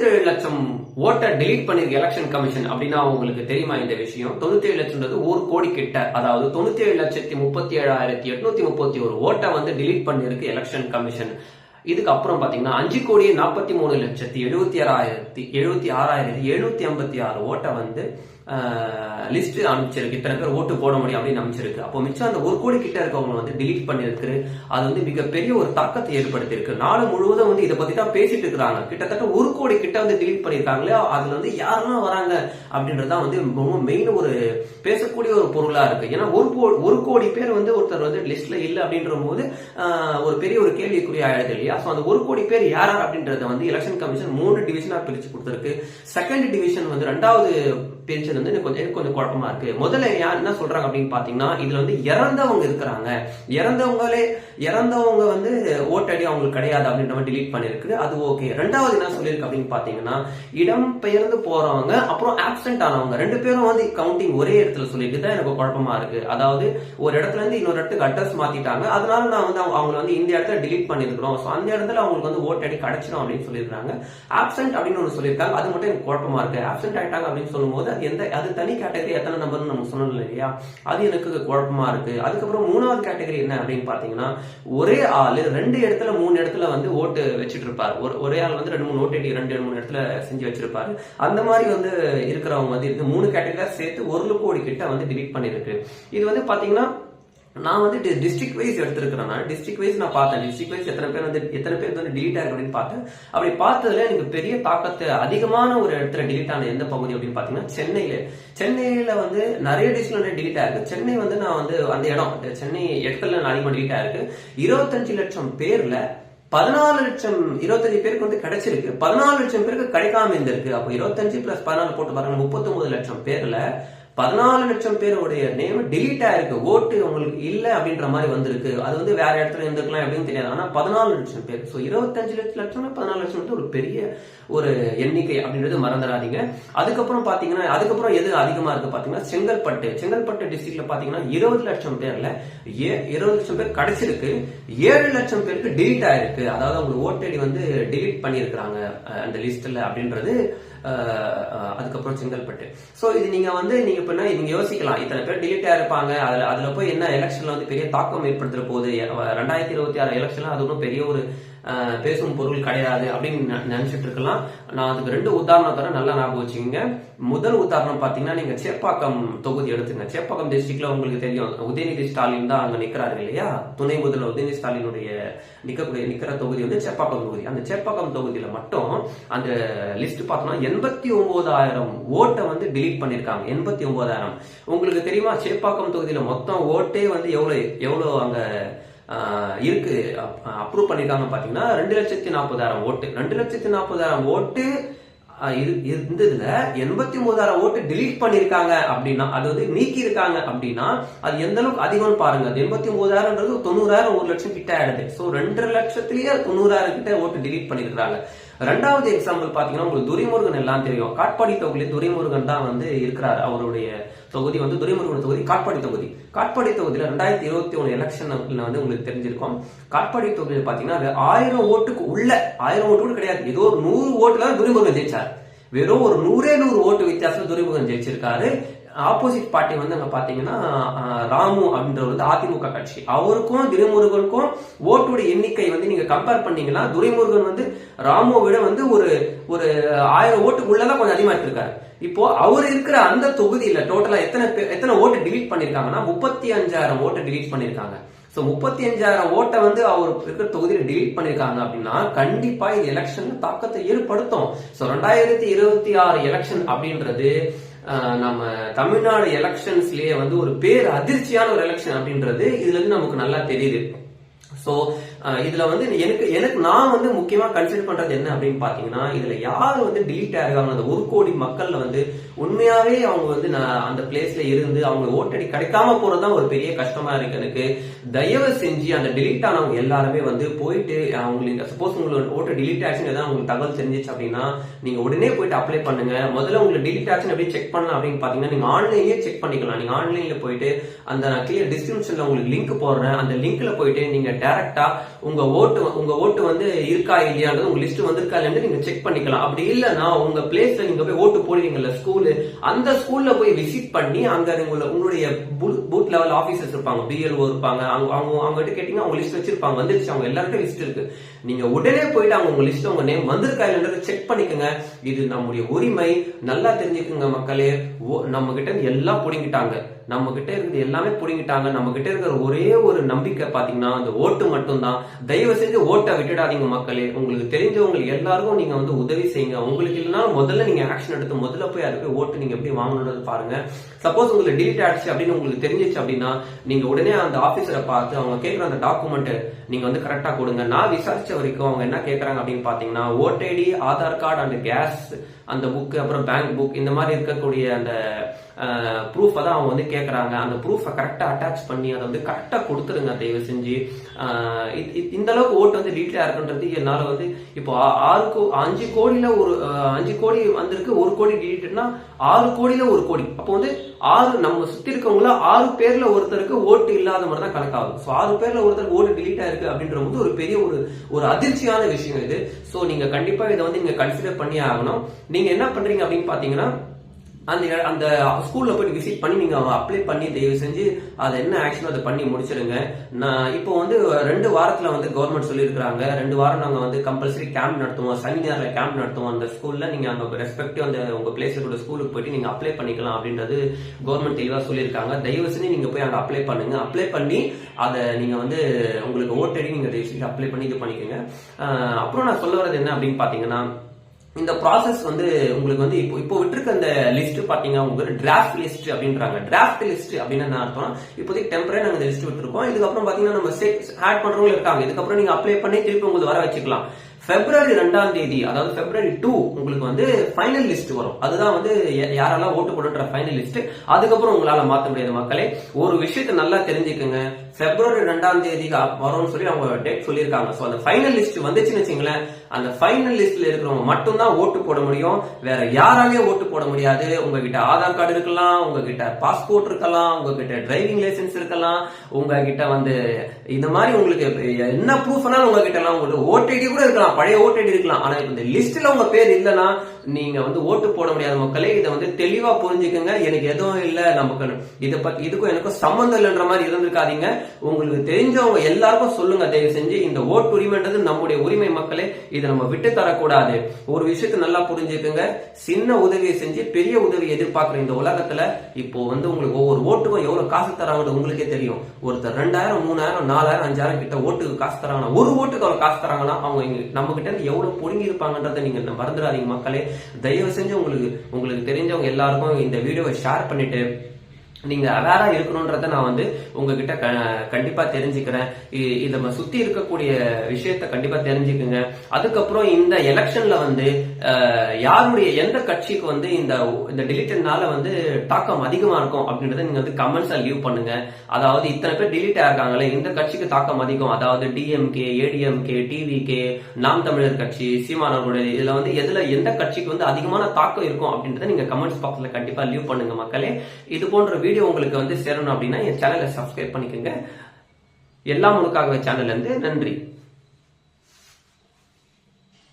தொண்ணூத்தேழு லட்சம் ஓட்டை டெலீட் பண்ணிருக்கு எலெக்ஷன் கமிஷன் அப்படின்னா உங்களுக்கு தெரியுமா இந்த விஷயம்? தொண்ணூத்தேழு லட்சம்ன்றது ஒரு கோடி கிட்ட அதாவது தொண்ணூத்தேழு லட்சத்தி முப்பத்தி ஏழாயிரத்தி எட்நூத்தி முப்பத்தி ஒரு ஓட்டை வந்து டெலீட் பண்ணிருக்கு எலெக்ஷன் கமிஷன் இதுக்கு அப்புறம் பாத்தீங்கன்னா அஞ்சு கோடியே நாற்பத்தி மூணு லட்சத்தி எழுபத்தி ஆறாயிரத்தி எழுபத்தி ஆறாயிரத்தி எழுநூத்தி ஐம்பத்தி ஆறு ஓட்டை வந்து லிஸ்ட் அனுப்பிச்சிருக்கு. இத்தனை பேர் ஓட்டு போட முடியும் அப்படின்னு அனுப்பிச்சிருக்கு. அப்போ மிச்சம் அந்த ஒரு கோடி கிட்ட இருக்கவங்க வந்து டிலீட் பண்ணியிருக்கு. அது வந்து மிகப்பெரிய ஒரு தாக்கத்தை ஏற்படுத்தியிருக்கு. நாடு முழுவதும் வந்து இதை பத்தி தான் பேசிட்டு இருக்காங்க கிட்டத்தட்ட ஒரு கோடி கிட்ட வந்து டிலீட் பண்ணியிருக்காங்களே அதுல வந்து யாரெல்லாம் வராங்க அப்படின்றது தான் வந்து ரொம்ப மெயின் ஒரு பேசக்கூடிய ஒரு பொருளா இருக்கு. ஏன்னா ஒரு கோ- ஒரு கோடி பேர் வந்து ஒருத்தர் வந்து லிஸ்ட்ல இல்ல அப்படின்ற போது ஒரு பெரிய ஒரு கேள்விக்குரிய ஆயிடுது இல்லையா? ஸோ அந்த ஒரு கோடி பேர் யார் யார் அப்படின்றத வந்து எலெக்ஷன் கமிஷன் மூணு டிவிஷனா பிரிச்சு கொடுத்துருக்கு. செகண்ட் டிவிஷன் வந்து ரெண்டாவது பிரிச்சது வந்து எனக்கு கொஞ்சம் எனக்கு கொஞ்சம் குழப்பமா இருக்கு. முதல்ல யார் என்ன சொல்றாங்க அப்படின்னு பாத்தீங்கன்னா இதுல வந்து இறந்தவங்க இருக்கிறாங்க. இறந்தவங்களே இறந்தவங்க வந்து ஓட்டடி அவங்களுக்கு கிடையாது அப்படின்ற மாதிரி டிலீட் பண்ணிருக்கு அது ஓகே ரெண்டாவது என்ன சொல்லியிருக்கு அப்படின்னு பாத்தீங்கன்னா இடம் பெயர்ந்து போறவங்க அப்புறம் ஆப்சென்ட் ஆனவங்க ரெண்டு பேரும் வந்து கவுண்டிங் ஒரே இடத்துல சொல்லிட்டு தான் எனக்கு குழப்பமா இருக்கு. அதாவது ஒரு இடத்துல இருந்து இன்னொரு இடத்துக்கு அட்ரஸ் மாத்திட்டாங்க. அதனால நான் வந்து அவங்க- அவங்கள வந்து இந்த இடத்துல டிலீட் பண்ணிருக்கிறோம் ஸோ அந்த இடத்துல அவங்களுக்கு வந்து ஓட்டடி கிடைச்சிடும் அப்படின்னு சொல்லியிருக்காங்க. ஆப்சென்ட் அப்படின்னு ஒன்று சொல்லியிருக்காங்க. அது மட்டும் எனக்கு குழப்பமா இருக்கு. ஆப்சென்ட் ஆயிட்டாங்க அப்படின்னு சொல்லும்போது அது எந்த அது தனி கேட்டகரி எத்தனை நம்பர்னு நம்ம சொன்னோம் இல்லையா? அது எனக்கு குழப்பமா இருக்கு. அதுக்கப்புறம் மூணாவது கேட்டகரி என்ன அப்படின்னு பாத்தீங்கன்னா ஒரே ஆள் ரெண்டு இடத்துல மூணு இடத்துல வந்து ஓட்டு வச்சுட்டு இருப்பார் ஒரு ஒரே ஆள் வந்து ரெண்டு மூணு ஓட்டு அடி ரெண்டு மூணு இடத்துல செஞ்சு வச்சிருப்பாரு. அந்த மாதிரி வந்து இருக்கிறவங்க வந்து இந்த மூணு கேட்டகரியா சேர்த்து ஒரு கோடி கிட்ட வந்து delete பண்ணிருக்கு இது வந்து பாத்தீங்கன்னா நான் வந்து டிஸ்ட்ரிக்ட் வைஸ் எடுத்திருக்கிறேன் நான் டிஸ்ட்ரிக்ட் வைஸ் நான் பார்த்தேன். டிஸ்ட்ரிக்ட் வைஸ் எத்தனை பேர் வந்து எத்தனை பேர் வந்து டிலீட் ஆயிருக்கு அப்படின்னு பார்த்தேன். அப்படி பார்த்ததுல எனக்கு பெரிய தாக்கத்தை அதிகமான ஒரு இடத்துல டிலீட் ஆன எந்த பகுதி அப்படின்னு பார்த்தீங்கன்னா சென்னையில. சென்னையில வந்து நிறைய டிஸ்ட்ரிக்ட் டிலீட் ஆயிருக்கு. சென்னை வந்து நான் வந்து அந்த இடம் சென்னை இடத்துல நான் அதிகமாக டிலீட் ஆயிருக்கு. இருபத்தஞ்சு லட்சம் பேர்ல பதினாலு லட்சம் இருபத்தஞ்சு பேருக்கு வந்து கிடைச்சிருக்கு. பதினாலு லட்சம் பேருக்கு கிடைக்காம இருந்திருக்கு. அப்போ இருபத்தஞ்சு பிளஸ் பதினாலு போட்டு பாருங்க முப்பத்தொன்பது லட்சம் பேர்ல பதினாலு லட்சம் பேருடைய நேம் டிலீட் ஆயிருக்கு. ஓட்டு உங்களுக்கு இல்ல அப்படின்ற மாதிரி வந்திருக்கு. அது வந்து வேற இடத்துல இருந்திருக்கலாம் எப்படின்னு தெரியாது. ஆனா பதினாலு லட்சம் பேர். ஸோ இருபத்தஞ்சு லட்சம் லட்சம் பதினாலு லட்சம் ஒரு பெரிய ஒரு எண்ணிக்கை அப்படின்றது மறந்துடாதீங்க. அதுக்கப்புறம் பாத்தீங்கன்னா அதுக்கப்புறம் எது அதிகமா இருக்கு பாத்தீங்கன்னா செங்கல்பட்டு. செங்கல்பட்டு டிஸ்ட்ரிக்ட்ல பாத்தீங்கன்னா இருபது லட்சம் பேர்ல ஏ- இருபது லட்சம் பேர் கிடைச்சிருக்கு. ஏழு லட்சம் பேருக்கு டிலீட் ஆயிருக்கு. அதாவது அவங்க ஓட்டடி வந்து டிலீட் பண்ணியிருக்கிறாங்க அந்த லிஸ்ட்ல அப்படின்றது. அதுக்கப்புறம் செங்கல்பட்டு. சோ இது நீங்க வந்து நீங்க இப்ப நீங்கள் நீங்க யோசிக்கலாம். இத்தனை பேர் delete இருப்பாங்க. அதுல அதுல போய் என்ன எலெக்ஷன்ல வந்து பெரிய தாக்கம் ஏற்படுத்துற போகுது? ரெண்டாயிரத்தி இருபத்தி ஆறு எலெக்ஷனில் அது ஒன்றும் பெரிய ஒரு பேசும் பொருள் கிடையாது அப்படின்னு நினைச்சிட்டு இருக்கலாம் நான் அதுக்கு ரெண்டு உதாரணம் தர நல்லா ஞாபகம் வச்சுக்கோங்க. முதல் உதாரணம் பாத்தீங்கன்னா நீங்க சேப்பாக்கம் தொகுதி எடுத்துங்க சேப்பாக்கம் டிஸ்ட்ரிக்ட்ல உங்களுக்கு தெரியும். உதயநிதி ஸ்டாலின் தான் அங்க நிக்கிறாரு இல்லையா? துணை முதல்வர் உதயநிதி ஸ்டாலினுடைய நிக்கக்கூடிய நிக்கிற தொகுதி வந்து சேப்பாக்கம் தொகுதி. அந்த சேப்பாக்கம் தொகுதியில மட்டும் அந்த லிஸ்ட் பார்த்தோம்னா எண்பத்தி ஒன்பதாயிரம் ஓட்டை வந்து டிலீட் பண்ணிருக்காங்க எண்பத்தி ஒன்பதாயிரம் உங்களுக்கு தெரியுமா? சேப்பாக்கம் தொகுதியில மொத்தம் ஓட்டே வந்து எவ்வளவு எவ்வளவு அங்க இருக்கு. அப்ரூவ் பண்ணிருக்காங்க பாத்தீங்கன்னா ரெண்டு லட்சத்தி நாற்பதாயிரம் ஓட்டு. ரெண்டு லட்சத்தி நாற்பதாயிரம் ஓட்டு இரு- இருந்ததுல எண்பத்தி மூதாயிரம் ஓட்டு டிலீட் பண்ணிருக்காங்க அப்படின்னா அது வந்து நீக்கி இருக்காங்க அப்படின்னா அது எந்த அளவுக்கு அதிகம்னு பாருங்க. அது எண்பத்தி ஒன்பதாயிரம்ன்றது தொண்ணூறாயிரம் ஒரு லட்சம் கிட்ட ஆயிடுது. சோ ரெண்டரை லட்சத்திலேயே தொண்ணூறாயிரம் கிட்ட ஓட்டு டிலீட் பண்ணிருக்காங்க ரெண்டாவது எக்ஸாம்பிள் பாத்தீங்கன்னா உங்களுக்கு துரைமுருகன் எல்லாம் தெரியும். காட்பாடி தொகுதியில் துரைமுருகன் தான் வந்து இருக்கிறார். அவருடைய தொகுதி வந்து துரைமுருகன் தொகுதி காட்பாடி தொகுதி. காட்பாடி தொகுதியில ரெண்டாயிரத்தி இருபத்தி ஒன்று எலெக்ஷன் வந்து உங்களுக்கு தெரிஞ்சிருக்கும். காட்பாடி தொகுதியில் பாத்தீங்கன்னா அது ஆயிரம் ஓட்டுக்கு உள்ள ஆயிரம் ஓட்டு கூட கிடையாது. ஏதோ ஒரு நூறு ஓட்டுல தான் துரைமுருகன் ஜெயிச்சார். வெறும் ஒரு நூறே நூறு ஓட்டு வித்தியாசம் துரைமுருகன் ஜெயிச்சிருக்காரு. ஆப்போசிட் பார்ட்டி வந்து அங்க பாத்தீங்கன்னா ராமு அப்படின்றவர் வந்து அதிமுக கட்சி. அவருக்கும் துரைமுருகனுக்கும் ஓட்டுடைய எண்ணிக்கை வந்து நீங்க கம்பேர் பண்ணீங்கன்னா துரைமுருகன் வந்து ராமுவை விட வந்து ஒரு ஒரு ஆயிரம் ஓட்டுக்குள்ளதான் கொஞ்சம் அதிகமா இருக்காரு இப்போ அவர் இருக்கிற அந்த தொகுதியில டோட்டலா எத்தனை பேர் எத்தனை ஓட்டு டிலீட் பண்ணிருக்காங்கன்னா முப்பத்தி அஞ்சாயிரம் ஓட்டை டிலீட் பண்ணிருக்காங்க ஸோ முப்பத்தி அஞ்சாயிரம் ஓட்டை வந்து அவர் இருக்கிற தொகுதியில் டிலீட் பண்ணிருக்காங்க அப்படின்னா கண்டிப்பா இது எலெக்ஷன் தாக்கத்தை ஏற்படுத்தும். ஸோ ரெண்டாயிரத்தி இருபத்தி ஆறு எலெக்ஷன் அப்படின்றது நம்ம தமிழ்நாடு எலெக்ஷன்ஸ்லயே வந்து ஒரு பேர் அதிர்ச்சியான ஒரு எலெக்ஷன் அப்படின்றது இதுல இருந்து நமக்கு நல்லா தெரியுது. சோ இதுல வந்து எனக்கு எனக்கு நான் வந்து முக்கியமா கன்சிடர் பண்றது என்ன அப்படின்னு பாத்தீங்கன்னா இதுல யார் வந்து டிலீட் ஆயிருக்காங்க அந்த ஒரு கோடி மக்கள்ல வந்து உண்மையாவே அவங்க வந்து நான் அந்த பிளேஸ்ல இருந்து அவங்க ஓட்டடி கிடைக்காம போறதுதான் ஒரு பெரிய கஷ்டமா இருக்கு எனக்கு. தயவு செஞ்சு அந்த டிலீட் ஆனவங்க எல்லாருமே வந்து போயிட்டு அவங்களுக்கு சப்போஸ் உங்களுக்கு ஓட்டு டிலீட் ஆச்சுன்னு ஏதாவது உங்களுக்கு தகவல் தெரிஞ்சிச்சு அப்படின்னா நீங்க உடனே போயிட்டு அப்ளை பண்ணுங்க. முதல்ல உங்களுக்கு டிலீட் ஆச்சுன்னு அப்படியே செக் பண்ணலாம் அப்படின்னு பாத்தீங்கன்னா நீங்க ஆன்லைன்லயே செக் பண்ணிக்கலாம். நீங்க ஆன்லைன்ல போயிட்டு அந்த கிளியர் டிஸ்கிரிப்ஷன்ல உங்களுக்கு லிங்க் போடுறேன். அந்த லிங்க்ல போயிட்டு நீங்க டேரக்டா உங்க ஓட்டு உங்க ஓட்டு வந்து இருக்கா இல்லையான்றது உங்க லிஸ்ட் வந்திருக்கா இல்லையான்னு நீங்க செக் பண்ணிக்கலாம். அப்படி இல்லைன்னா உங்க பிளேஸ்ல நீங்க போய் ஓட்டு போடுவீங்கல்ல ஸ்கூலு அந்த ஸ்கூல்ல போய் விசிட் பண்ணி அங்க உங்கள உங்களுடைய பூத் லெவல் ஆபீசர்ஸ் இருப்பாங்க பிஎல்ஓ இருப்பாங்க அவங்க அவங்க அவங்க கிட்ட கேட்டீங்கன்னா அவங்க லிஸ்ட் வச்சிருப்பாங்க வந்துருச்சு அவங்க எல்லாருக்கும் லிஸ்ட் இருக்கு. நீங்க உடனே போயிட்டு அவங்க உங்க லிஸ்ட் உங்க நேம் வந்திருக்கா இல்லைன்றத செக் பண்ணிக்கோங்க. இது நம்முடைய உரிமை. நல்லா தெரிஞ்சுக்குங்க மக்களே. ஓ- நம்ம கிட்ட எல்லாம் புடிங்கிட்டாங்க. நம்ம கிட்ட இருந்து எல்லாமே புடிங்கிட்டாங்க. நம்ம கிட்ட இருக்கிற ஒரே ஒரு நம்பிக்கை பாத்தீங்கன்னா அந்த ஓட்டு மட்டும்தான். தயவு செஞ்சு ஓட்டை விட்டுடாதீங்க மக்களே. உங்களுக்கு தெரிஞ்சவங்க எல்லாருக்கும் நீங்க வந்து உதவி செய்யுங்க. உங்களுக்கு இல்லைன்னா முதல்ல நீங்க ஆக்ஷன் எடுத்து முதல்ல போய் அது போய் ஓட்டு நீங்க எப்படி வாங்கணுன்றது பாருங்க. சப்போஸ் உங்களுக்கு டிலீட் ஆயிடுச்சு அப்படின்னு உங்களுக்கு தெரிஞ்சிச்சு அப்படின்னா நீங்க உடனே அந்த ஆபீசரை பார்த்து அவங்க கேட்குற அந்த டாக்குமெண்ட் நீங்க வந்து கரெக்டா கொடுங்க. நான் விசாரிச்ச வரைக்கும் அவங்க என்ன கேட்கறாங்க அப்படின்னு பாத்தீங்கன்னா vote ID Aadhaar card and gas அந்த புக் அப்புறம் பேங்க் புக் இந்த மாதிரி இருக்கக்கூடிய அந்த ப்ரூஃபை தான் அவங்க வந்து கேட்குறாங்க அந்த ப்ரூஃபை கரெக்டாக அட்டாச் பண்ணி அதை வந்து கரெக்டாக கொடுத்துருங்க தயவு செஞ்சு. இந்த அளவுக்கு ஓட்டு வந்து டீட்டெயிலாக இருக்குன்றது என்னால் வந்து இப்போ ஆறு கோ அஞ்சு கோடியில் ஒரு அஞ்சு கோடி வந்திருக்கு ஒரு கோடி டிலீட்னா ஆறு கோடியில் ஒரு கோடி. அப்போ வந்து ஆறு நம்ம சுற்றி இருக்கவங்கள ஆறு பேரில் ஒருத்தருக்கு ஓட்டு இல்லாத மாதிரி தான் கணக்காகும் ஸோ ஆறு பேரில் ஒருத்தருக்கு ஓட்டு டிலீட் ஆயிருக்கு அப்படின்ற போது ஒரு பெரிய ஒரு ஒரு அதிர்ச்சியான விஷயம் இது. ஸோ நீங்கள் கண்டிப்பாக இதை வந்து நீங்கள் கன்சிடர் பண்ணி ஆகணும். நீங்கள் என்ன பண்ணுறீங்க அப்படின்னு பார்த்தீங்கன்னா அந்த அந்த ஸ்கூல்ல போய் விசிட் பண்ணி நீங்க அப்ளை பண்ணி தயவு செஞ்சு அதை என்ன ஆக்ஷனோ அதை பண்ணி முடிச்சிடுங்க. நான் இப்போ வந்து ரெண்டு வாரத்துல வந்து கவர்மெண்ட் சொல்லியிருக்கிறாங்க. ரெண்டு வாரம் நாங்க வந்து கம்பல்சரி கேம்ப் நடத்துவோம். செமினார்ல கேம்ப் நடத்துவோம். அந்த ஸ்கூல்ல நீங்க அங்க ரெஸ்பெக்டிவ் அந்த உங்க பிளேஸ்ல கூட ஸ்கூலுக்கு போயிட்டு நீங்க அப்ளை பண்ணிக்கலாம் அப்படின்றது கவர்மெண்ட் தெளிவா சொல்லியிருக்காங்க. தயவு செஞ்சு நீங்க போய் அங்க அப்ளை பண்ணுங்க. அப்ளை பண்ணி அதை நீங்க வந்து உங்களுக்கு ஓட்டடி நீங்க தயவு செஞ்சு அப்ளை பண்ணி இது பண்ணிக்கோங்க. அப்புறம் நான் சொல்ல வர்றது என்ன அப்படின்னு பாத்தீங்கன்னா இந்த ப்ராசஸ் வந்து உங்களுக்கு வந்து இப்போ இப்போ விட்டுருக்க அந்த லிஸ்ட் பார்த்தீங்கன்னா உங்களுக்கு டிராஃப்ட் லிஸ்ட் அப்படின்றாங்க. டிராஃப்ட் லிஸ்ட் அப்படின்னு என்ன அர்த்தம் இப்போதைக்கு டெம்பரரி நாங்கள் இந்த லிஸ்ட் விட்டுருக்கோம். இதுக்கப்புறம் பாத்தீங்கன்னா நம்ம ஆட் பண்றவங்க இருக்காங்க. இதுக்கப்புறம் நீங்க அப்ளை பண்ணி திருப்பி உங்களுக்கு வர வச்சுக்கலாம். பிப்ரவரி ரெண்டாம் தேதி அதாவது பிப்ரவரி டூ உங்களுக்கு வந்து ஃபைனல் லிஸ்ட் வரும். அதுதான் வந்து யா- யாரெல்லாம் ஓட்டு போடுற ஃபைனல் லிஸ்ட் அதுக்கப்புறம் உங்களால மாத்த முடியாது மக்களே. ஒரு விஷயத்தை நல்லா தெரிஞ்சுக்கோங்க. பிப்ரவரி ரெண்டாம் தேதி வரும்னு சொல்லி அவங்க டேட் சொல்லியிருக்காங்க. ஸோ அந்த ஃபைனல் லிஸ்ட் வந்துச்சுன்னு வச்சுங்களேன் அந்த ஃபைனல் லிஸ்ட்ல இருக்கிறவங்க மட்டும்தான் ஓட்டு போட முடியும். வேற யாராலையும் ஓட்டு போட முடியாது. உங்ககிட்ட ஆதார் கார்டு இருக்கலாம் உங்ககிட்ட பாஸ்போர்ட் இருக்கலாம் உங்ககிட்ட டிரைவிங் லைசன்ஸ் இருக்கலாம் உங்ககிட்ட வந்து இந்த மாதிரி உங்களுக்கு என்ன ப்ரூஃப்னாலும் உங்ககிட்ட எல்லாம் உங்களுக்கு ஓடிடி கூட இருக்கலாம். பழைய ஓடிடி இருக்கலாம். ஆனா இந்த லிஸ்ட்ல உங்க பேர் இல்லைன்னா நீங்க வந்து ஓட்டு போட முடியாத மக்களே இதை வந்து தெளிவா புரிஞ்சுக்கங்க. எனக்கு எதுவும் இல்லை நமக்கு இதை பத்தி இதுக்கும் எனக்கும் சம்மந்தம் இல்லைன்ற மாதிரி இருந்திருக்காதீங்க. உங்களுக்கு தெரிஞ்சவங்க எல்லாருக்கும் சொல்லுங்க. தயவு செஞ்சு இந்த ஓட்டு உரிமைன்றது நம்முடைய உரிமை மக்களே. இதை நம்ம விட்டு தரக்கூடாது. ஒரு விஷயத்த நல்லா புரிஞ்சுக்கங்க. சின்ன உதவியை செஞ்சு பெரிய உதவி எதிர்பார்க்குற இந்த உலகத்துல இப்போ வந்து உங்களுக்கு ஒவ்வொரு ஓட்டுக்கும் எவ்வளவு காசு தராங்கன்னு உங்களுக்கே தெரியும். ஒருத்தர் ரெண்டாயிரம் மூணாயிரம் நாலாயிரம் அஞ்சாயிரம் கிட்ட ஓட்டுக்கு காசு தராங்கன்னா ஒரு ஓட்டுக்கு அவங்க காசு தராங்கன்னா அவங்க நம்ம கிட்ட இருந்து எவ்வளவு பொடுங்கி இருப்பாங்கன்றதை நீங்க மறந்துடாதீங்க மக்களே. தயவு செஞ்சு உங்களுக்கு உங்களுக்கு தெரிஞ்சவங்க எல்லாருக்கும் இந்த வீடியோவை ஷேர் பண்ணிட்டு நீங்க அவேரா இருக்கணும்ன்றத நான் வந்து உங்ககிட்ட க- கண்டிப்பா தெரிஞ்சுக்கிறேன். இ- சுத்தி இருக்கக்கூடிய விஷயத்த கண்டிப்பா தெரிஞ்சுக்குங்க. அதுக்கப்புறம் இந்த எலெக்ஷன்ல வந்து யாருடைய எந்த கட்சிக்கு வந்து இந்த இந்த டிலீட்டட்னால வந்து தாக்கம் அதிகமா இருக்கும் அப்படின்றத நீங்க வந்து கமெண்ட்ஸா லீவ் பண்ணுங்க. அதாவது இத்தனை பேர் டிலீட் ஆயிருக்காங்களே இந்த கட்சிக்கு தாக்கம் அதிகம். அதாவது டிஎம்கே ஏடிஎம்கே டிவிகே நாம் தமிழர் கட்சி சீமானவர்களுடைய இதுல வந்து எதுல எந்த கட்சிக்கு வந்து அதிகமான தாக்கம் இருக்கும் அப்படின்றத நீங்க கமெண்ட்ஸ் பாக்ஸ்ல கண்டிப்பா லீவ் பண்ணுங்க மக்களே. இது போன்ற வீடியோ உங்களுக்கு வந்து சேரணும் அப்படின்னா என் சேனலை சப்ஸ்கிரைப் பண்ணிக்கோங்க. எல்லாம் உனக்காகவே சேனல்லேருந்து நன்றி.